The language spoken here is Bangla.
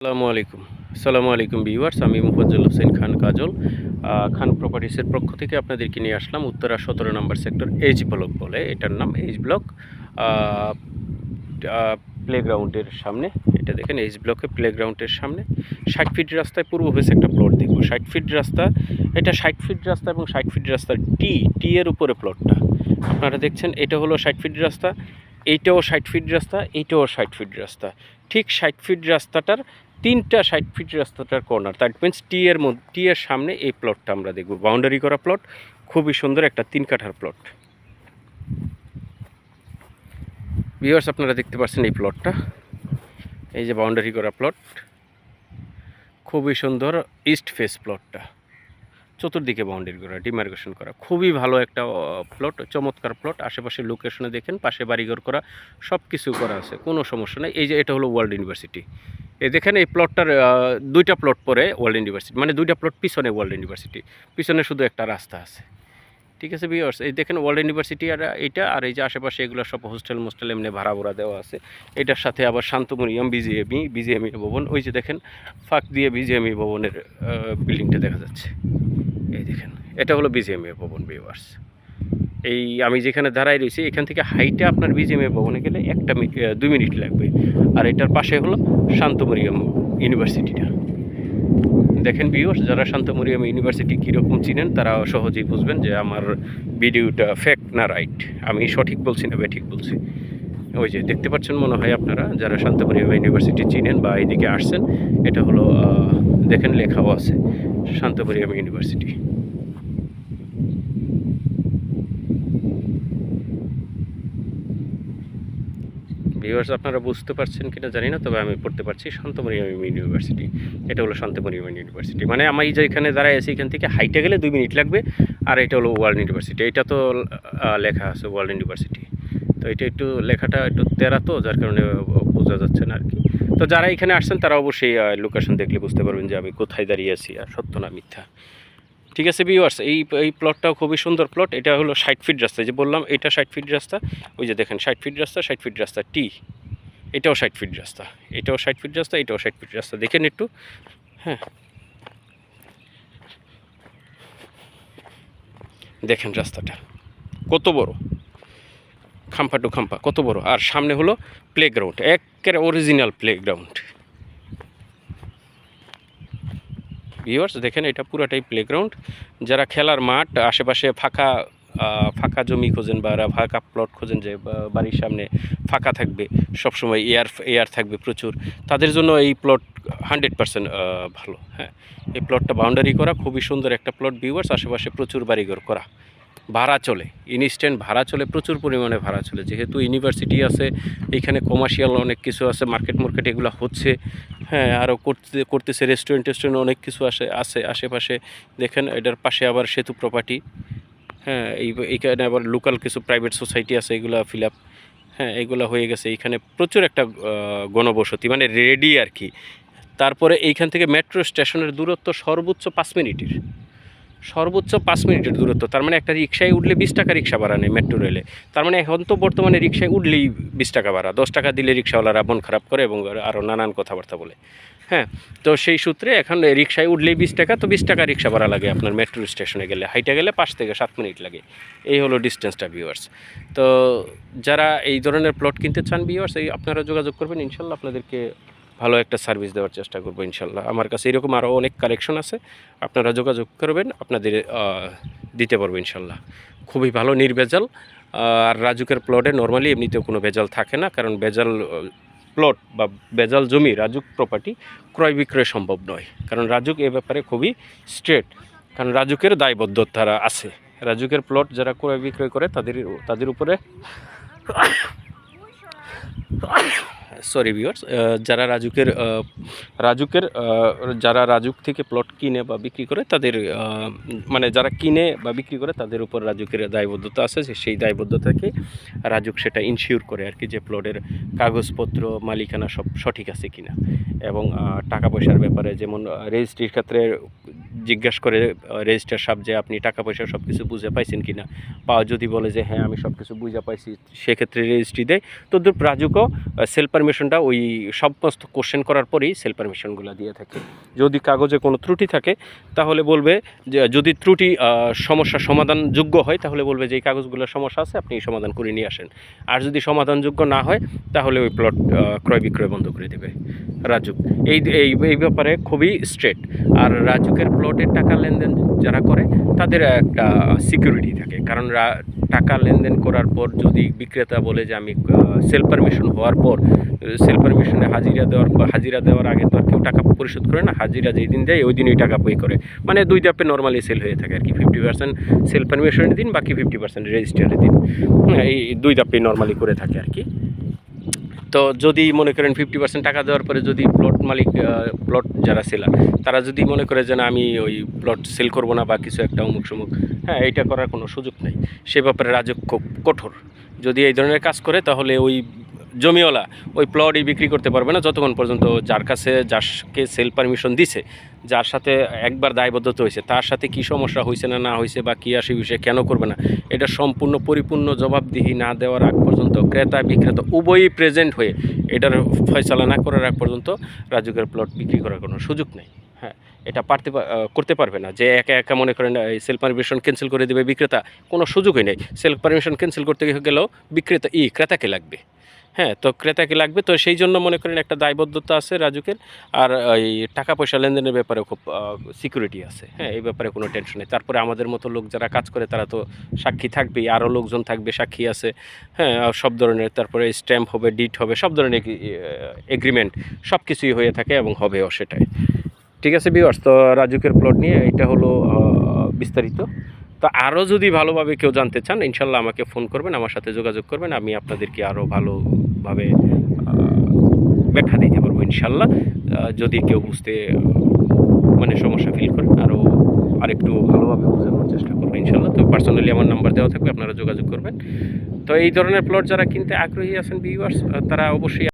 আসসালামু আলাইকুম। আসসালামু আলাইকুম ভিউয়ার্স, আমি মুফাজ্জল হোসেন খান কাজল। খান প্রপার্টিসের পক্ষ থেকে আপনাদেরকে নিয়ে আসলাম উত্তরা সতেরো নম্বর সেক্টর এইচ ব্লক বলে। এটার নাম এইচ ব্লক প্লেগ্রাউন্ডের সামনে। এটা দেখেন এইচ ব্লকে প্লেগ্রাউন্ডের সামনে। ষাট ফিট রাস্তায় পূর্ব ফেসে একটা প্লট দেখব। ষাট ফিট রাস্তা, এটা ষাট ফিট রাস্তা এবং ষাট ফিট রাস্তা টি টি এর উপরে প্লটটা আপনারা দেখছেন, এটা হলো ষাট ফিট রাস্তা এইটাও ষাট ফিট রাস্তা এইটাও ষাট ফিট রাস্তা। ঠিক ষাট ফিট রাস্তাটার তিনটা ষাট ফিট রাস্তাটার কর্নার দ্যাট মিনস টি এর মধ্যে টি এর সামনে এই প্লটটা আমরা দেখব। বাউন্ডারি করা প্লট খুবই সুন্দর একটা তিন কাঠার প্লট ভিউয়ার্স আপনারা দেখতে পাচ্ছেন এই প্লটটা এই যে বাউন্ডারি করা প্লট খুবই সুন্দর ইস্ট ফেস প্লটটা চতুর্দিকে বাউন্ডারি করা ডিমার্কেশন করা। খুবই ভালো একটা প্লট চমৎকার প্লট আশেপাশে লোকেশনে দেখেন, পাশে বাড়িঘর করা সব কিছু করা আছে, কোনো সমস্যা নেই। এই যে এটা হলো ওয়ার্ল্ড ইউনিভার্সিটি দেখেন, এই প্লটটার দুইটা প্লট পরে ওয়ার্ল্ড ইউনিভার্সিটি মানে দুইটা প্লট পিছনে ওয়ার্ল্ড ইউনিভার্সিটি পিছনে শুধু একটা রাস্তা আছে। ঠিক আছে বিয়ার্স এই দেখেন ওয়ার্ল্ড ইউনিভার্সিটি আর এইটা, আর এই যে আশেপাশে এগুলো সব হোস্টেল মোস্টেল এমনি ভাড়া ভরা দেওয়া আছে। এটার সাথে আবার শান্তমরিয়াম বিজিএমি বিজিএমি ভবন। ওই যে দেখেন, ফাঁক দিয়ে বিজিএমি ভবনের বিল্ডিংটা দেখা যাচ্ছে। এই দেখেন, এটা হলো বিজিএমএ ভবন ভিউয়ার্স এই আমি যেখানে দাঁড়াই রয়েছি, এখান থেকে হাইটে আপনার বিজিএমএ ভবনে গেলে একটা দুই মিনিট লাগবে। আর এটার পাশে হলো শান্তমরিয়াম ইউনিভার্সিটিটা। দেখেন ভিউয়ার্স যারা শান্তমরিয়াম ইউনিভার্সিটি কীরকম চিনেন, তারা সহজেই বুঝবেন যে আমার ভিডিওটা ফ্যাক্ট না রাইট আমি সঠিক বলছি না ঠিক বলছি। ওই যে, দেখতে পাচ্ছেন মনে হয় আপনারা, যারা শান্তমরিয়াম ইউনিভার্সিটি চিনেন বা এইদিকে আসছেন, এটা হলো দেখেন লেখাও আছে শান্তমরিয়াম ইউনিভার্সিটি। ভিউয়ার্স আপনারা বুঝতে পারছেন কিনা জানি না, তবে আমি পড়তে পারছি শান্তমরিয়াম ইউনিভার্সিটি। এটা হলো শান্তমরিয়াম ইউনিভার্সিটি। মানে আমি যে এখানে দাঁড়ায় আছি, এখান থেকে হাইটে গেলে দুই মিনিট লাগবে, আর এটা হলো ওয়ার্ল্ড ইউনিভার্সিটি। এটা তো লেখা আছে ওয়ার্ল্ড ইউনিভার্সিটি। তো এটা একটু লেখাটা একটু তেরা তো, যার কারণে বোঝা যাচ্ছে না আর কি। তো যারা এখানে আসছেন, তারা অবশ্যই লোকেশন দেখলে বুঝতে পারবেন যে আমি কোথায় দাঁড়িয়ে আছি আর সত্য না মিথ্যা। ঠিক আছে ভিউয়ার্স এই এই প্লটটাও খুবই সুন্দর প্লট এটা হলো ষাট ফিট রাস্তা যে বললাম, এটা ষাট ফিট রাস্তা, ওই যে দেখেন ষাট ফিট রাস্তা, ষাট ফিট রাস্তা টি এটাও ষাট ফিট রাস্তা, এটাও ষাট ফিট রাস্তা, এটাও ষাট ফিট রাস্তা। দেখেন একটু হ্যাঁ। দেখেন রাস্তাটা, কত বড়? খাম্পা টু খাম্পা, কত বড়? আর সামনে হলো প্লেগ্রাউন্ড একেবারে অরিজিনাল প্লেগ্রাউন্ড ভিউয়ার্স দেখেন, এটা পুরাটাই প্লেগ্রাউন্ড যারা খেলার মাঠ, আশেপাশে ফাঁকা ফাঁকা জমি খোঁজেন বা ফাঁকা প্লট খোঁজেন যে বাড়ির সামনে ফাঁকা থাকবে, সবসময় এয়ার এয়ার থাকবে প্রচুর। তাদের জন্য এই প্লট হান্ড্রেড পার্সেন্ট ভালো হ্যাঁ। এই প্লটটা বাউন্ডারি করা, খুবই সুন্দর একটা প্লট ভিউয়ার্স আশেপাশে প্রচুর বাড়িঘর করা। ভাড়া চলে ইনস্ট্যান্ট ভাড়া চলে, প্রচুর পরিমাণে ভাড়া চলে। যেহেতু ইউনিভার্সিটি আছে, এখানে কমার্শিয়াল অনেক কিছু আছে মার্কেট মার্কেট এগুলো হচ্ছে হ্যাঁ আরও করতে, করতেছে রেস্টুরেন্ট টেস্টুরেন্ট অনেক কিছু আসে, আছে আশেপাশে। দেখেন, এটার পাশে আবার সেতু প্রপার্টি হ্যাঁ এই, এইখানে আবার লোকাল কিছু প্রাইভেট সোসাইটি আছে, এগুলো ফিল আপ হ্যাঁ এগুলো হয়ে গেছে। এইখানে প্রচুর একটা গণবসতি মানে রেডি আর কি। তারপরে এইখান থেকে মেট্রো স্টেশনের দূরত্ব সর্বোচ্চ পাঁচ মিনিটের। সর্বোচ্চ পাঁচ মিনিটের দূরত্ব। তার মানে একটা রিক্সায় উঠলে বিশ টাকা রিক্সা ভাড়া নেই মেট্রো রেলে। তার মানে এখন তো বর্তমানে রিক্সায় উঠলেই বিশ টাকা ভাড়া। দশ টাকা দিলে রিক্সাওয়ালারা মন খারাপ করে এবং আরও নানান কথাবার্তা বলে। হ্যাঁ তো সেই সূত্রে এখন রিক্সায় উঠলেই বিশ টাকা, তো বিশ টাকা রিক্সা ভাড়া লাগে আপনার মেট্রো স্টেশনে গেলে। হাইটে গেলে পাঁচ থেকে সাত মিনিট লাগে। এই হলো ডিস্টেন্সটা ভিউয়ার্স তো যারা এই ধরনের প্লট কিনতে চান ভিউয়ার্স এই আপনারা যোগাযোগ করবেন। ইনশাল্লাহ আপনাদেরকে ভালো একটা সার্ভিস দেওয়ার চেষ্টা করব ইনশাল্লাহ। আমার কাছে এরকম আরও অনেক কালেকশন আছে। আপনারা যোগাযোগ করবেন, আপনাদের দিতে পারব ইনশাল্লাহ। খুবই ভালো, নির্ভেজাল। আর রাজুকের প্লটে নর্মালি এমনিতেও কোনো ভেজাল থাকে না, কারণ ভেজাল প্লট বা বেজাল জমি, রাজুক প্রপার্টি ক্রয় বিক্রয় সম্ভব নয়। কারণ রাজুক এ ব্যাপারে খুবই স্ট্রেট কারণ রাজুকের দায়বদ্ধতা আছে। রাজুকের প্লট যারা ক্রয় বিক্রয় করে, তাদের তাদের উপরে সরি ভিউয়ার্স যারা রাজুকের রাজুকের যারা রাজুক থেকে প্লট কিনে বা বিক্রি করে তাদের মানে যারা কিনে বা বিক্রি করে তাদের উপর রাজুকের দায়বদ্ধতা আছে সেই দায়বদ্ধতাকে রাজুক সেটা ইনশিওর করে আর কি যে প্লটের কাগজপত্র, মালিকানা সব সঠিক আছে কিনা। এবং টাকা পয়সার ব্যাপারে যেমন রেজিস্ট্রির ক্ষেত্রে জিজ্ঞাসা করে রেজিস্টার সাহেব যে আপনি টাকা পয়সা সব কিছু বুঝে পাইছেন কি না বা যদি বলে যে হ্যাঁ আমি সব কিছু বুঝে পাইছি সেক্ষেত্রে রেজিস্ট্রি দেয়। তো রাজুকও সেল পারমিশনটা ওই সমস্ত কোশ্চেন করার পরেই সেল পারমিশনগুলো দিয়ে থাকে। যদি কাগজে কোনো ত্রুটি থাকে, তাহলে বলবে যে, যদি ত্রুটি সমস্যা সমাধানযোগ্য হয়, তাহলে বলবে যে, এই কাগজগুলোর সমস্যা আছে, আপনি সমাধান করে নিয়ে আসেন। আর যদি সমাধানযোগ্য না হয়, তাহলে ওই প্লট ক্রয় বিক্রয় বন্ধ করে দেবে রাজুক। এই এই ব্যাপারে খুবই স্ট্রেট আর রাজুকের প্লটের টাকা লেনদেন যারা করে, তাদের একটা সিকিউরিটি থাকে। কারণ টাকা লেনদেন করার পর যদি বিক্রেতা বলে যে আমি সেল পারমিশন হওয়ার পর সেল পারমিশনে হাজিরা দেওয়ার হাজিরা দেওয়ার আগে তো আর কেউ টাকা পরিশোধ করে না, হাজিরা যেই দিন দেয় ওই দিনই টাকা পে করে। মানে দুই ধাপে নর্মালি সেল হয়ে থাকে আর কি ফিফটি পার্সেন্ট সেল পারমিশনের দিন, বাকি ফিফটি পার্সেন্ট রেজিস্টারের দিন। এই দুই ধাপে নর্মালি করে থাকে আর কি তো যদি মনে করেন ফিফটি পার্সেন্ট টাকা দেওয়ার পরে যদি প্লট মালিক প্লট যারা সেলার তারা যদি মনে করে যে আমি ওই প্লট সেল করব না বা কিছু একটা অমুক সমুক হ্যাঁ এইটা করার কোনো সুযোগ নেই। সে ব্যাপারে রাজক কঠোর। যদি এই ধরনের কাজ করে, তাহলে ওই জমিওয়ালা ওই প্লটই বিক্রি করতে পারবে না যতক্ষণ পর্যন্ত যার কাছে যারকে সেল পারমিশন দিছে, যার সাথে একবার দায়বদ্ধতা হয়েছে, তার সাথে কি সমস্যা হয়েছে না না হয়েছে বা কী আসে বিষয়ে কেন করবে না, এটা সম্পূর্ণ পরিপূর্ণ জবাবদিহি না দেওয়ার আগ পর্যন্ত ক্রেতা বিক্রেতা উভয়ই প্রেজেন্ট হয়ে এটার ফয়সালা না করার আগ পর্যন্ত রাজুকের প্লট বিক্রি করার কোনো সুযোগ নেই। হ্যাঁ এটা পারতে করতে পারবে না। যে একা একা মনে করেন এই সেল পারমিশন ক্যান্সেল করে দেবে বিক্রেতা, কোনো সুযোগই নেই। সেল পারমিশন ক্যান্সেল করতে গেলেও বিক্রেতা, ই ক্রেতাকে লাগবে। হ্যাঁ তো ক্রেতাকে লাগবে? তো সেই জন্য মনে করেন একটা দায়বদ্ধতা আছে রাজুকের। আর এই টাকা পয়সা লেনদেনের ব্যাপারে খুব সিকিউরিটি আছে। হ্যাঁ এই ব্যাপারে কোনো টেনশন নেই। তারপরে আমাদের মতো লোক যারা কাজ করে, তারা তো সাক্ষী থাকবেই। আরও লোকজন থাকবে, সাক্ষী আছে। হ্যাঁ সব ধরনের, তারপরে স্ট্যাম্প হবে ডিট হবে, সব ধরনের এগ্রিমেন্ট সব কিছুই হয়ে থাকে এবং হবেও সেটাই। ঠিক আছে বিওয়ার্স তো রাজুকের প্লট নিয়ে এটা হলো বিস্তারিত। তো আরও যদি ভালোভাবে কেউ জানতে চান, ইনশাল্লাহ আমাকে ফোন করবেন, আমার সাথে যোগাযোগ করবেন। আমি আপনাদেরকে আরও ভালোভাবে আহ, ব্যাখ্যা দিতে পারব ইনশাল্লাহ। যদি কেউ বুঝতে মানে সমস্যা ফিল করে আরও আরেকটু ভালোভাবে বোঝানোর চেষ্টা করব ইনশাল্লাহ। তো পার্সোনালি আমার নাম্বার দেওয়া থাকবে আপনারা যোগাযোগ করবেন। তো এই ধরনের প্লট যারা কিনতে আগ্রহী আছেন ভিউয়ার্স তারা অবশ্যই